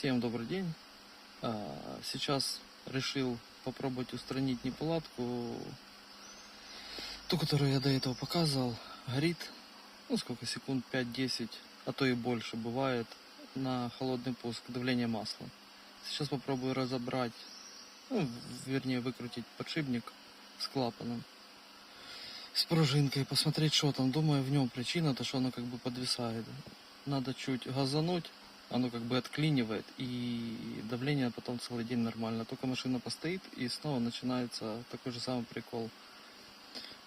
Всем добрый день. А, Сейчас решил попробовать устранить неполадку, ту, которую я до этого показывал. Горит, ну сколько секунд, 5-10, а то и больше бывает, на холодный пуск, давление масла. Сейчас попробую разобрать, ну, вернее выкрутить подшипник с клапаном, с пружинкой, посмотреть, что там. Думаю, в нем причина, то что оно как бы подвисает. Надо чуть газануть, оно как бы отклинивает, и давление потом целый день нормально. Только машина постоит, и снова начинается такой же самый прикол.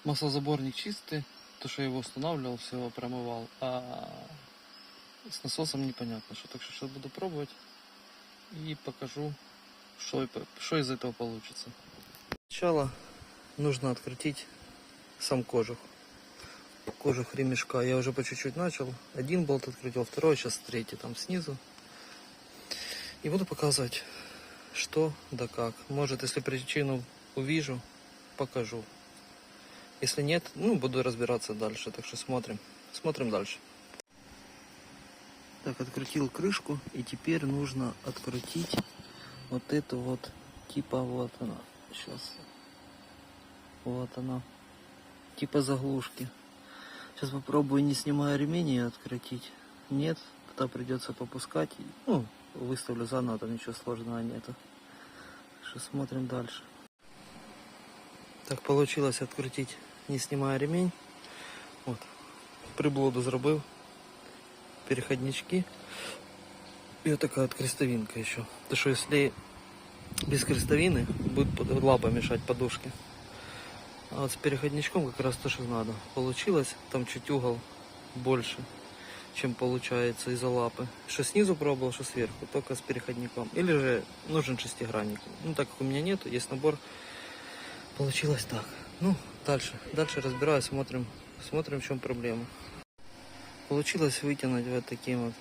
Маслозаборник чистый, то, что я его устанавливал, все промывал, а с насосом непонятно, что. Так что сейчас буду пробовать и покажу, что, что из этого получится. Сначала нужно открутить сам кожух. Кожух ремешка. Я уже по чуть-чуть начал. Один болт открутил, второй, сейчас третий там снизу. И буду показывать, что да как. Может, если причину увижу, покажу. Если нет, ну, буду разбираться дальше. Так что смотрим. Смотрим дальше. Так, открутил крышку. И теперь нужно открутить вот эту вот, типа вот она. Сейчас. Вот она. Типа заглушки. Сейчас попробую, не снимая ремень, ее открутить. Нет, тогда придется попускать. Ну, выставлю заново, там ничего сложного нету. Что смотрим дальше. Так получилось открутить, не снимая ремень. Вот. Приблуду зробив. Переходнички. И вот такая вот крестовинка еще. То что если без крестовины будет лапа мешать подушке. А вот с переходничком как раз то, что надо. Получилось, там чуть угол больше, чем получается из-за лапы. Что снизу пробовал, что сверху, только с переходником. Или же нужен шестигранник. Ну, так как у меня нету, есть набор. Получилось так. Ну, дальше. Дальше разбираюсь, смотрим, смотрим, в чем проблема. Получилось вытянуть вот таким вот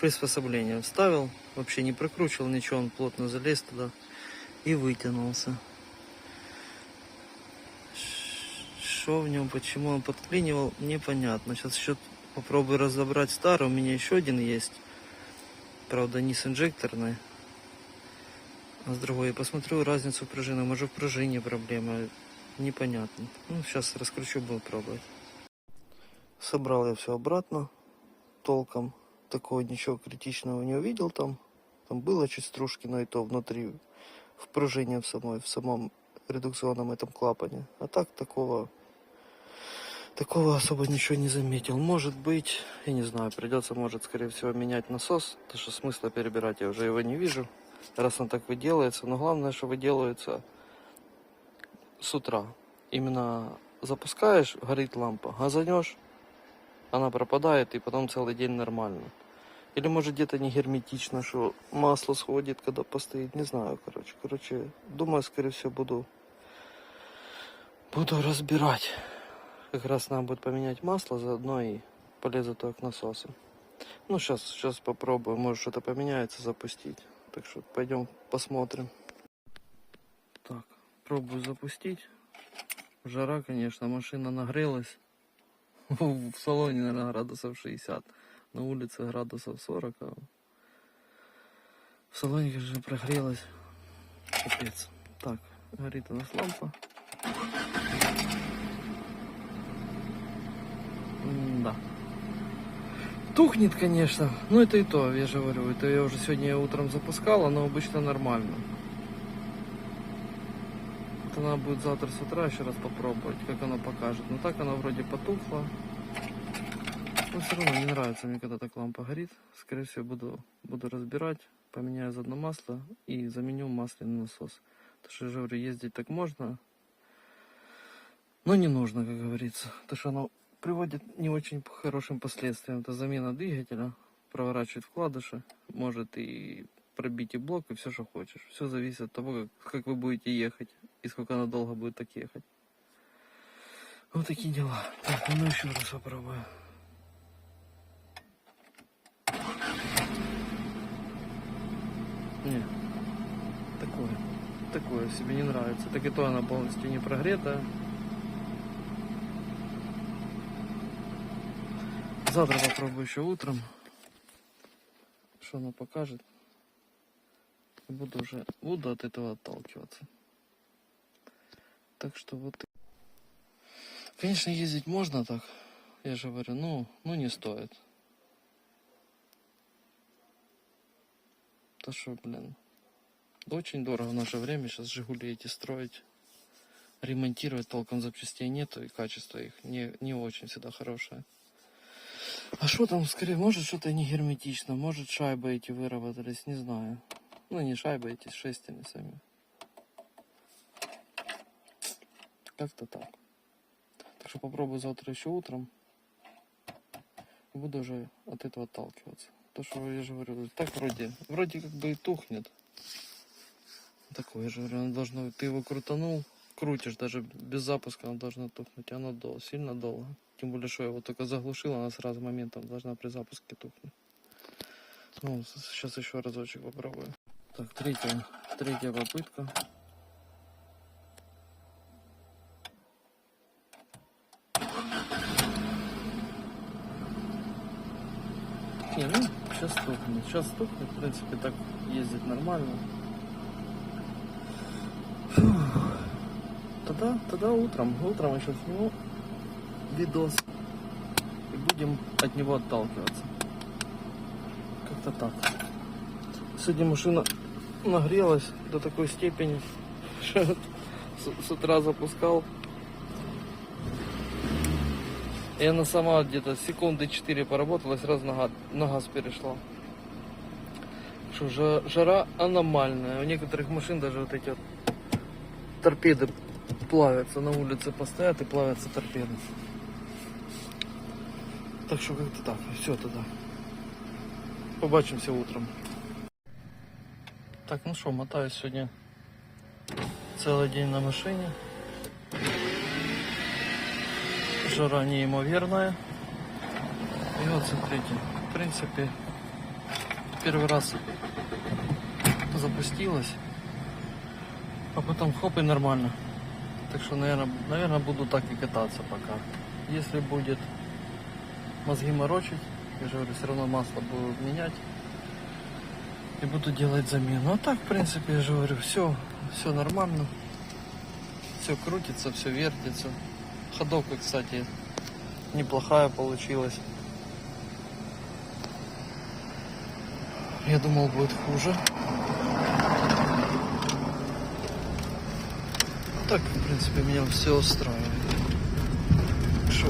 приспособлением. Вставил, вообще не прикручивал ничего, он плотно залез туда и вытянулся. Что в нем, почему он подклинивал, непонятно. Сейчас еще попробую разобрать старый. У меня еще один есть. Правда, не с инжекторной. А с другой. Я посмотрю разницу в. Может, в пружине проблема. Непонятно. Ну, сейчас раскручу, буду пробовать. Собрал я все обратно. Толком. Такого ничего критичного не увидел там. Там было чуть стружки, но и то внутри. В пружине в самой, в самом редукционном этом клапане. А так такого такого особо ничего не заметил. Может быть, я не знаю, придется, может, скорее всего, менять насос, потому что смысла перебирать я уже его не вижу, раз он так выделывается. Но главное, что выделывается с утра. Именно запускаешь, горит лампа, газанешь, она пропадает, и потом целый день нормально. Или может где-то не герметично, что масло сходит, когда постоит, не знаю, короче. Короче, думаю, скорее всего, буду буду разбирать. Как раз надо будет поменять масло, заодно и полезу только к насосу. Ну, сейчас, сейчас попробую, может что-то поменяется, запустить. Так что пойдем посмотрим. Так, пробую запустить. Жара, конечно, машина нагрелась. В салоне, наверное, градусов 60. На улице градусов 40. А в салоне, конечно, прогрелась. Капец. Так, горит у нас лампа. Да. Тухнет, конечно. Но это и то, я же говорю. Это я уже сегодня утром запускал, оно обычно нормально. Это надо будет завтра с утра еще раз попробовать, как оно покажет. Но так оно вроде потухло. Но все равно не нравится мне, когда так лампа горит. Скорее всего, буду, буду разбирать, поменяю заодно масло и заменю масляный насос. Потому что, я же говорю, ездить так можно, но не нужно, как говорится. Потому что оно приводит не очень к хорошим последствиям. Это замена двигателя, проворачивает вкладыши, может и пробить и блок, и все, что хочешь. Все зависит от того, как, как вы будете ехать и сколько она долго будет так ехать. Вот такие дела. Так, ну еще раз попробую. Не, такое, такое себе не нравится. Так и то она полностью не прогрета. Завтра попробую еще утром. что она покажет. Буду уже, буду от этого отталкиваться. Так что вот. Конечно, ездить можно так. Я же говорю, ну, ну не стоит. То что, блин, очень дорого в наше время сейчас Жигули эти строить. Ремонтировать толком запчастей нету, и качество их не, не очень всегда хорошее. А что там, скорее, может что-то не герметично, может шайбы эти выработались, не знаю. Ну, не шайбы эти, шестерни сами. Как-то так. Так что попробую завтра еще утром. Буду уже от этого отталкиваться. То, что я же говорю, так вроде, вроде как бы и тухнет. Такое же, говорю, оно должно, ты его крутанул, крутишь, даже без запуска оно должно тухнуть, и оно дол, сильно долго. Тем более, что я его только заглушил, она сразу моментом должна при запуске тухнуть. Ну, сейчас еще разочек попробую. Так, третья, третья попытка. Не, ну, сейчас стукнет. Сейчас стукнет, в принципе, так ездить нормально. Фух. Тогда, тогда утром, утром еще сниму видос. И будем от него отталкиваться. Как-то так. Сегодня машина нагрелась до такой степени, что с, утра запускал. И она сама где-то секунды 4 поработала, сразу на, га- на газ перешла. Что жа- жара аномальная. У некоторых машин даже вот эти вот торпеды плавятся на улице, постоят и плавятся торпеды. Так что как-то так. Все тогда. Побачимся утром. Так, ну что, мотаюсь сегодня целый день на машине. Жара неимоверная. И вот смотрите, в принципе, первый раз запустилась, а потом хоп и нормально. Так что, наверное, наверное, буду так и кататься пока. Если будет мозги морочить, я же говорю, все равно масло буду менять и буду делать замену. А так, в принципе, я же говорю, все, все нормально. Все крутится, все вертится. Ходовка, кстати, неплохая получилась. Я думал, будет хуже. Так, в принципе, меня все устраивает. Что?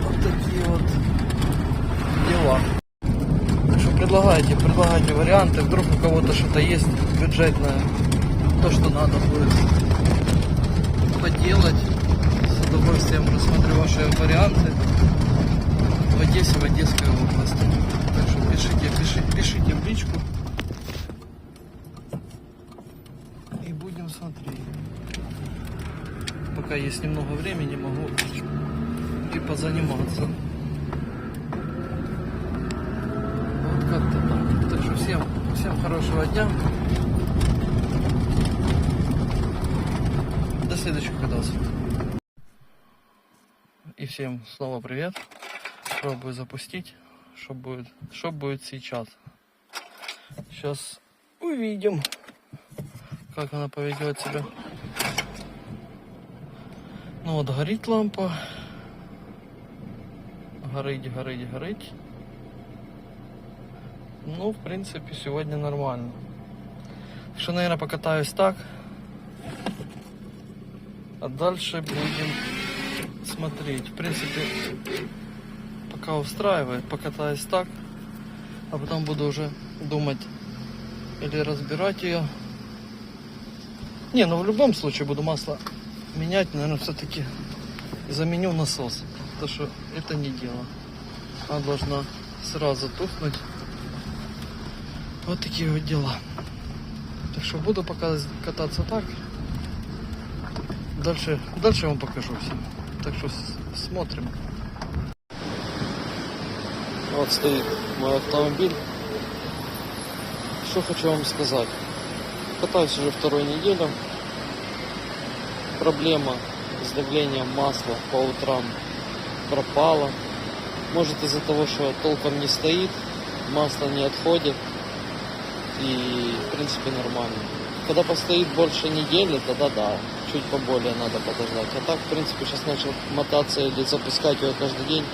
Вот такие вот дела. Так что предлагайте, предлагайте варианты. Вдруг у кого-то что-то есть бюджетное, то, что надо будет поделать. С удовольствием рассмотрю ваши варианты в Одессе, в Одесской области. Так что пишите, пишите, пишите в личку. И будем смотреть. Пока есть немного времени, могу и позаниматься. Вот как-то так. Так что всем, всем хорошего дня. До следующих видосов. И всем снова привет. Пробую запустить. Что будет, что будет сейчас. Сейчас увидим, как она поведет себя. Ну вот горит лампа. Горить, горить, горить. Ну, в принципе, сегодня нормально. Что, наверное, покатаюсь так. А дальше будем смотреть. В принципе, пока устраивает, покатаюсь так. А потом буду уже думать или разбирать ее. Не, ну в любом случае буду масло менять, наверное, все-таки заменю насос. Потому что это не дело. Она должна сразу тухнуть. Вот такие вот дела. Так что буду пока кататься так. Дальше, дальше я вам покажу все. Так что смотрим. Вот стоит мой автомобиль. Что хочу вам сказать. Катаюсь уже вторую неделю. Проблема с давлением масла по утрам пропала. Может из-за того, что толком не стоит. масло не отходит. И, в принципе, нормально. Когда постоит больше недели, тогда да, чуть поболее надо подождать. А так, в принципе, сейчас начал мотаться или запускать ее каждый день.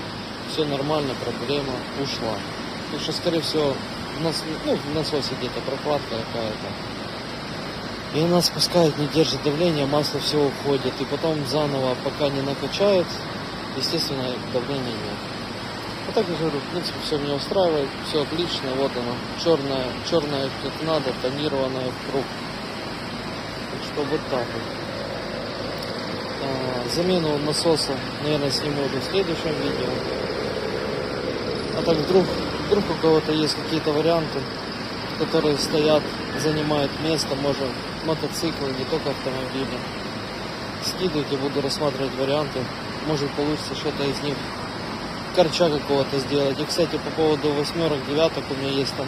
Все нормально, проблема ушла. Потому что, скорее всего, в, нас, ну, в насосе где-то прокладка какая-то. И она спускает, не держит давление, масло все уходит. И потом заново, пока не накачает, естественно, давления нет. А так я говорю, в принципе, все меня устраивает, все отлично. Вот оно, черная, черная как надо, тонированная в круг. Так что вот так вот. А, замену насоса, наверное, сниму уже в следующем видео. А так вдруг, вдруг у кого-то есть какие-то варианты, которые стоят, занимают место, может мотоциклы, не только автомобили. Скидывайте, буду рассматривать варианты. Может получится что-то из них корча какого-то сделать. И, кстати, по поводу восьмерок, девяток у меня есть там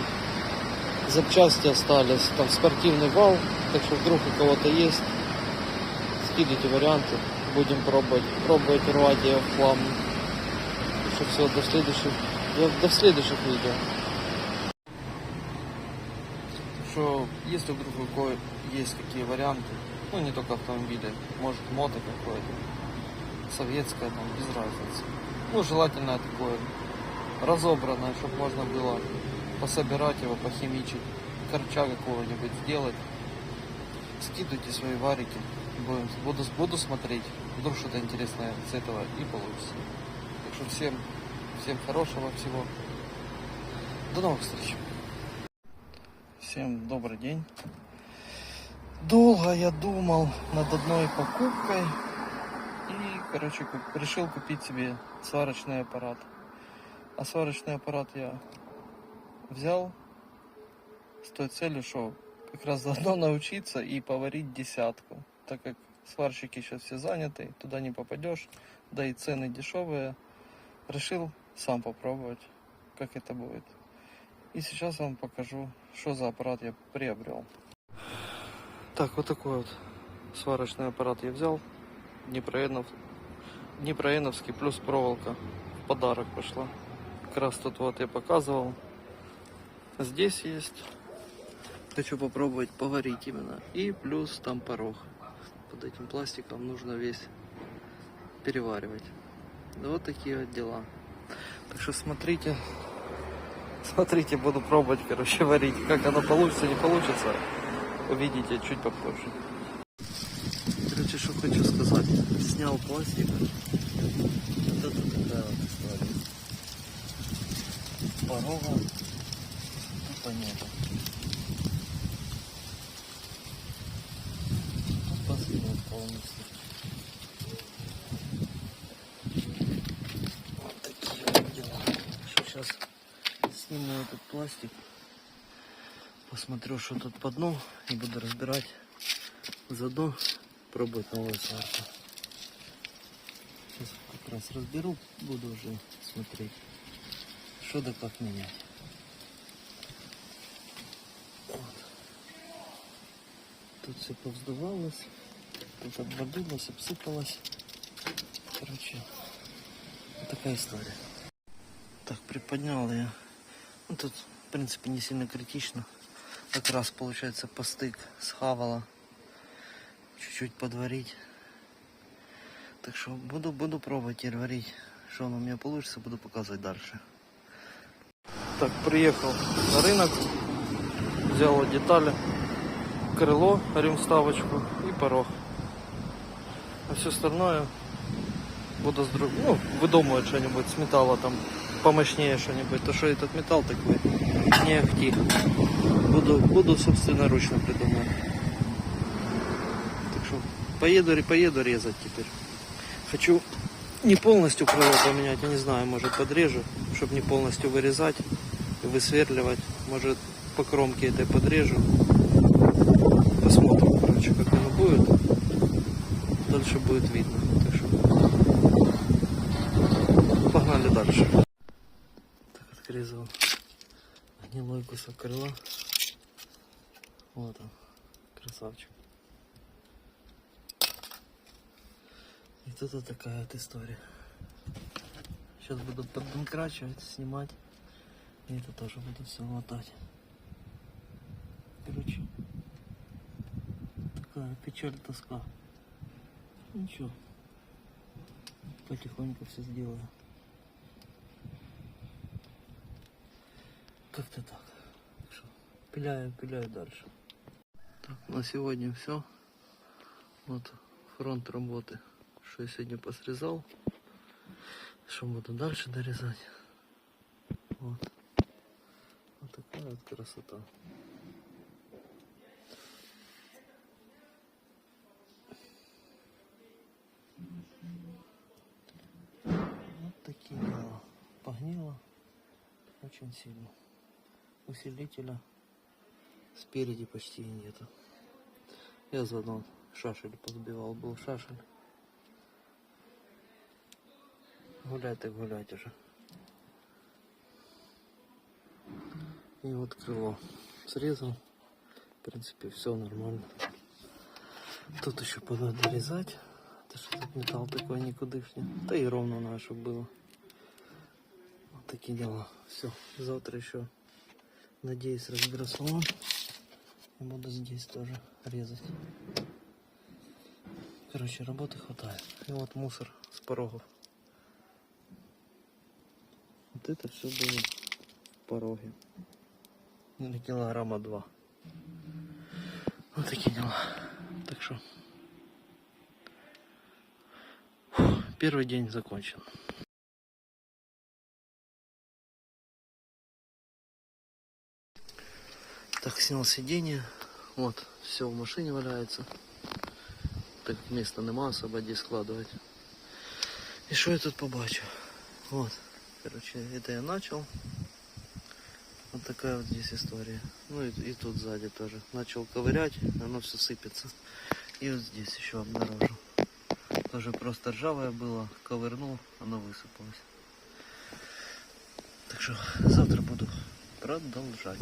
запчасти остались, там спортивный вал, так что вдруг у кого-то есть, скидывайте варианты, будем пробовать, пробовать рвать ее в хлам. Так все, до следующих, до следующих видео. Что, если вдруг у есть какие варианты, ну не только автомобили, может мото какое-то, советское, там, без разницы. Ну, желательно такое разобранное, чтобы можно было пособирать его, похимичить, корча какого-нибудь сделать. Скидывайте свои варики, будем, буду, буду смотреть, вдруг что-то интересное с этого и получится. Так что всем, всем хорошего всего. До новых встреч. Всем добрый день. Долго я думал над одной покупкой и, короче, решил купить себе сварочный аппарат. А сварочный аппарат я взял с той целью, что как раз заодно научиться и поварить десятку. Так как сварщики сейчас все заняты, туда не попадешь, да и цены дешевые. Решил сам попробовать, как это будет. И сейчас вам покажу, что за аппарат я приобрел. Так, вот такой вот сварочный аппарат я взял. Днепроенов... Днепроеновский плюс проволока в подарок пошла. Как раз тут вот я показывал. Здесь есть. Хочу попробовать поварить именно. И плюс там порог. Под этим пластиком нужно весь переваривать. Вот такие вот дела. Так что смотрите. Смотрите, буду пробовать, короче, варить. Как оно получится, не получится, увидите чуть попозже. Короче, что хочу сказать. Снял пластик. Вот это такая вот история. Порога тупо нету. Тупо сгинул полностью. Вот такие вот дела. Сейчас сниму этот пластик. Посмотрю, что тут по дну. И буду разбирать заодно пробовать новую сварку. Сейчас как раз разберу, буду уже смотреть, что да как менять. Тут все повздувалось, тут обводилось, обсыпалось. Короче, вот такая история. Так, приподнял я. Ну, тут, в принципе, не сильно критично. Как раз, получается, постык схавала. Чуть-чуть подварить. Так что буду, буду пробовать теперь варить. Что оно у меня получится, буду показывать дальше. Так, приехал на рынок. Взял детали. Крыло, ремставочку и порог. А все остальное буду с друг... ну, выдумывать что-нибудь с металла там помощнее что-нибудь. То что этот металл такой не ахти. Буду, буду собственноручно придумывать. Так что поеду, поеду резать теперь. Хочу не полностью крыло поменять, я не знаю, может подрежу, чтобы не полностью вырезать высверливать. Может по кромке этой подрежу. Посмотрим, короче, как оно будет. Дальше будет видно. Так что погнали дальше. Так, отрезал гнилой кусок крыла. Вот он, красавчик. И тут вот такая вот история. Сейчас буду поддонкрачивать, снимать И это тоже буду все латать. Короче, такая печаль, тоска. Ничего. Потихоньку все сделаю. Как-то так. Что пиляю дальше. Так, на сегодня все. Вот фронт работы. Что я сегодня посрезал. Что буду дальше дорезать. Вот. Вот такая вот красота. Вот такие дела. Погнило очень сильно. Усилителя спереди почти и нету. Я заодно шашель подбивал, был шашель. Гулять так гулять уже. И вот крыло срезал. В принципе, все нормально. Тут еще надо дорезать. Это что тут металл такой никудышний. Да и ровно чтобы было. Вот такие дела. Все. Завтра еще, надеюсь, разберу салон. И буду здесь тоже резать. Короче, работы хватает. И вот мусор с порогов. Вот это все было в пороге. Или килограмма два. Вот такие дела. Так что первый день закончен. Так, снял сиденье. Вот, все в машине валяется. Так места нема особо где складывать. І що я тут побачив? Вот. Короче, это я начал. Вот такая вот здесь история. Ну и, и тут сзади тоже. Начал ковырять, оно все сыпется. И вот здесь еще обнаружил. Тоже просто ржавое было. Ковырнул, оно высыпалось. Так что завтра буду продолжать.